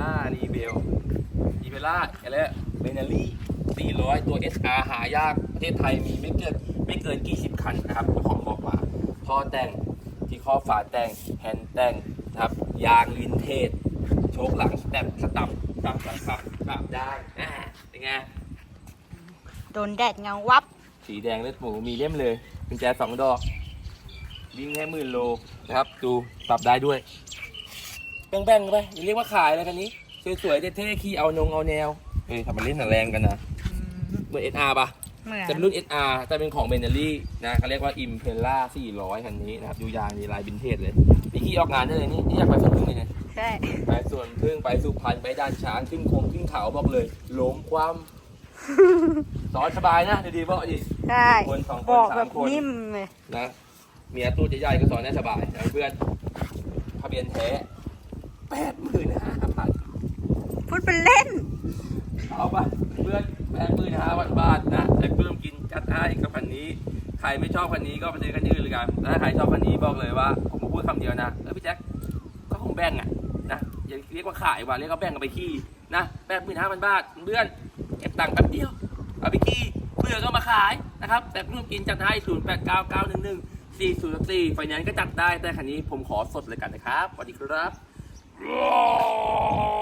ล่าอะไรเบเนลี่400 ตัว SR หายากประเทศไทยมีไม่เกินไม่เกินกี่สิบคันนะครับเจ้าของบอกมาท่อแต่งที่ข้อฝาแต่งแฮนด์แต่งนะครับยางวินเทจโชคหลังสแตมป์สตัมป์ปรับหลังปรับปรับได้อ่าเป็นไงโดนแดดเงาวับ สีแดงเลือดหมูมีเล่มเลยกุญแจสองดอกวิ่งแค่หมื่นโลนะครับดูปรับได้ด้วย แบ่งๆไปอย่าเรียกว่าขายเลยคันนี้ สวยๆเท่ๆขี่เอานงเอาแนวเฮ้ยทำมันเล่นหนังแรงกันนะเบอร์ SR ปะเหมือนจะเป็นรุ่น SR แต่เป็นของเบนเนอรี่นะเขาเรียกว่า Impella 400 คันนี้นะครับ ดูยางดีลายบินเทจเลยพี่ขี่ออกงานได้เลยนี่นี่อยากไปสวนพึ่งเลยเนี่ยใช่ไปสวนพึ่งไปสุพรรณไปด้านช้างขึ้นคงขึ้นเขาบอกเลยล้มความสอนสบายนะดีดีๆบอกดิใช่คนสองคนบอกแบสาบมคนนิ่มเลยนะเมียตู้ใหญ่ๆก็สอนได้สบายนะเพื่อนทะเบียนแท้ แปดหมื่นห้าพันพูดเป็นเล่น เอาปะเพื่อนแปดหมื่นห้าพันบาทนะแต่เพิ่มกินจัดให้กับคันนี้ ใครไม่ชอบคันนี้ก็ไปซื้อคันอื่นเลยกันถ้าใครชอบคันนี้บอกเลยว่า ผมมาพูดคำเดียวนะเออพี่แจ็คก็คงแบ่งอะนะอย่าเรียกว่าขายว่าเรียกว่าแบ่งกันไปขี้นะแปดหมื่นห้าพันบาทเพื่อนเก็บตังค์แป๊บเดียวเอาไปขี้เพื่อก็มาขายนะครับแต่เพิ่มกินจัดให้ศูนย์แปดเก้าเก้าหนึ่งหนึ่งสี่ศูนย์สี่ไฟแนนซ์ก็จัดได้แต่คันนี้ผมขอสดเลยกันนะครับสวัสดีครับ Oh!